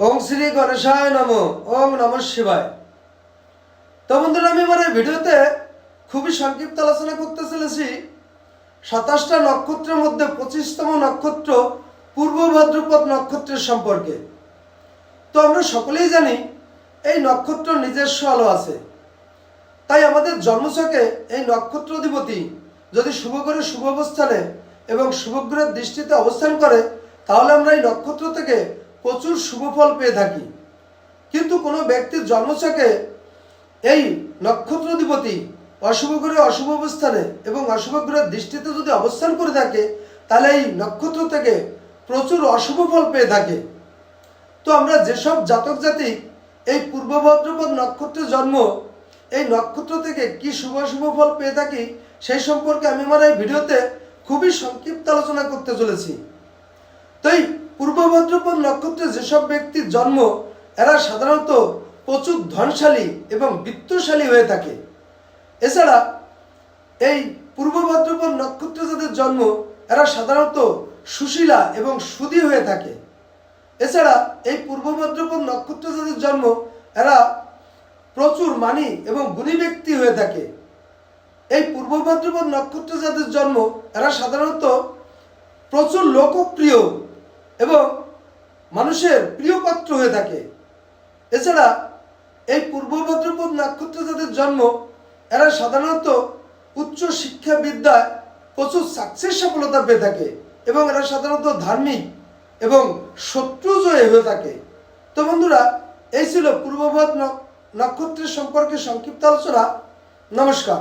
ওম শ্রী গণেশায় নম ওম নম শিবায়। তো বন্ধুরা, আমি আমার এই ভিডিওতে খুবই সংক্ষিপ্ত আলোচনা করতে চলেছি। সাতাশটা নক্ষত্রের মধ্যে পঁচিশতম নক্ষত্র পূর্ব ভাদ্রপদ নক্ষত্রের সম্পর্কে। তো আমরা সকলেই জানি, এই নক্ষত্র নিজস্ব আলো আছে। তাই আমাদের জন্মছকে এই নক্ষত্র অধিপতি যদি শুভ করে শুভ অবস্থানে এবং শুভগ্রহের দৃষ্টিতে অবস্থান করে, তাহলে আমরা এই নক্ষত্র থেকে প্রচুর শুভ ফল পেয়ে থাকি। কিন্তু কোনো ব্যক্তির জন্মছকে এই নক্ষত্র অধিপতি অশুভ গ্রহে অশুভ অবস্থানে এবং অশুভ গ্রহের দৃষ্টিতে যদি অবস্থান করে থাকে, তাহলে এই নক্ষত্র থেকে প্রচুর অশুভ ফল পেয়ে থাকে। তো আমরা যেসব জাতক জাতি এই পূর্ব ভদ্রপদ নক্ষত্রে জন্ম, এই নক্ষত্র থেকে কি শুভ শুভ ফল পেয়ে থাকি, সেই সম্পর্কে আমি আমার এই ভিডিওতে খুবই সংক্ষিপ্ত আলোচনা করতে চলেছি। তো এই পূর্ব ভদ্রপদ নক্ষত্রে যেসব ব্যক্তির জন্ম, এরা সাধারণত প্রচুর ধনশালী এবং বিত্তশালী হয়ে থাকে। এছাড়া এই পূর্ব ভাদ্রপদ নক্ষত্রে যাদের জন্ম, এরা সাধারণত সুশীলা এবং সুদী হয়ে থাকে। এছাড়া এই পূর্ব ভাদ্রপদ নক্ষত্রে যাদের জন্ম, এরা প্রচুর মানি এবং গুণী ব্যক্তি হয়ে থাকে। এই পূর্ব ভাদ্রপদ নক্ষত্রে যাদের জন্ম, এরা সাধারণত প্রচুর লোকপ্রিয় এবং মানুষের প্রিয় পাত্র হয়ে থাকে। এছাড়া এই পূর্ব ভাদ্রপদ নক্ষত্রে যাদের জন্ম, এরা সাধারণত উচ্চ শিক্ষা বিদ্যায় প্রচুর সাকসেস সফলতা পেয়ে থাকে এবং এরা সাধারণত ধার্মিক এবং শত্রুজয় হয়ে থাকে। তো বন্ধুরা, এই ছিল পূর্বভাদ নক্ষত্রের সম্পর্কে সংক্ষিপ্ত আলোচনা। নমস্কার।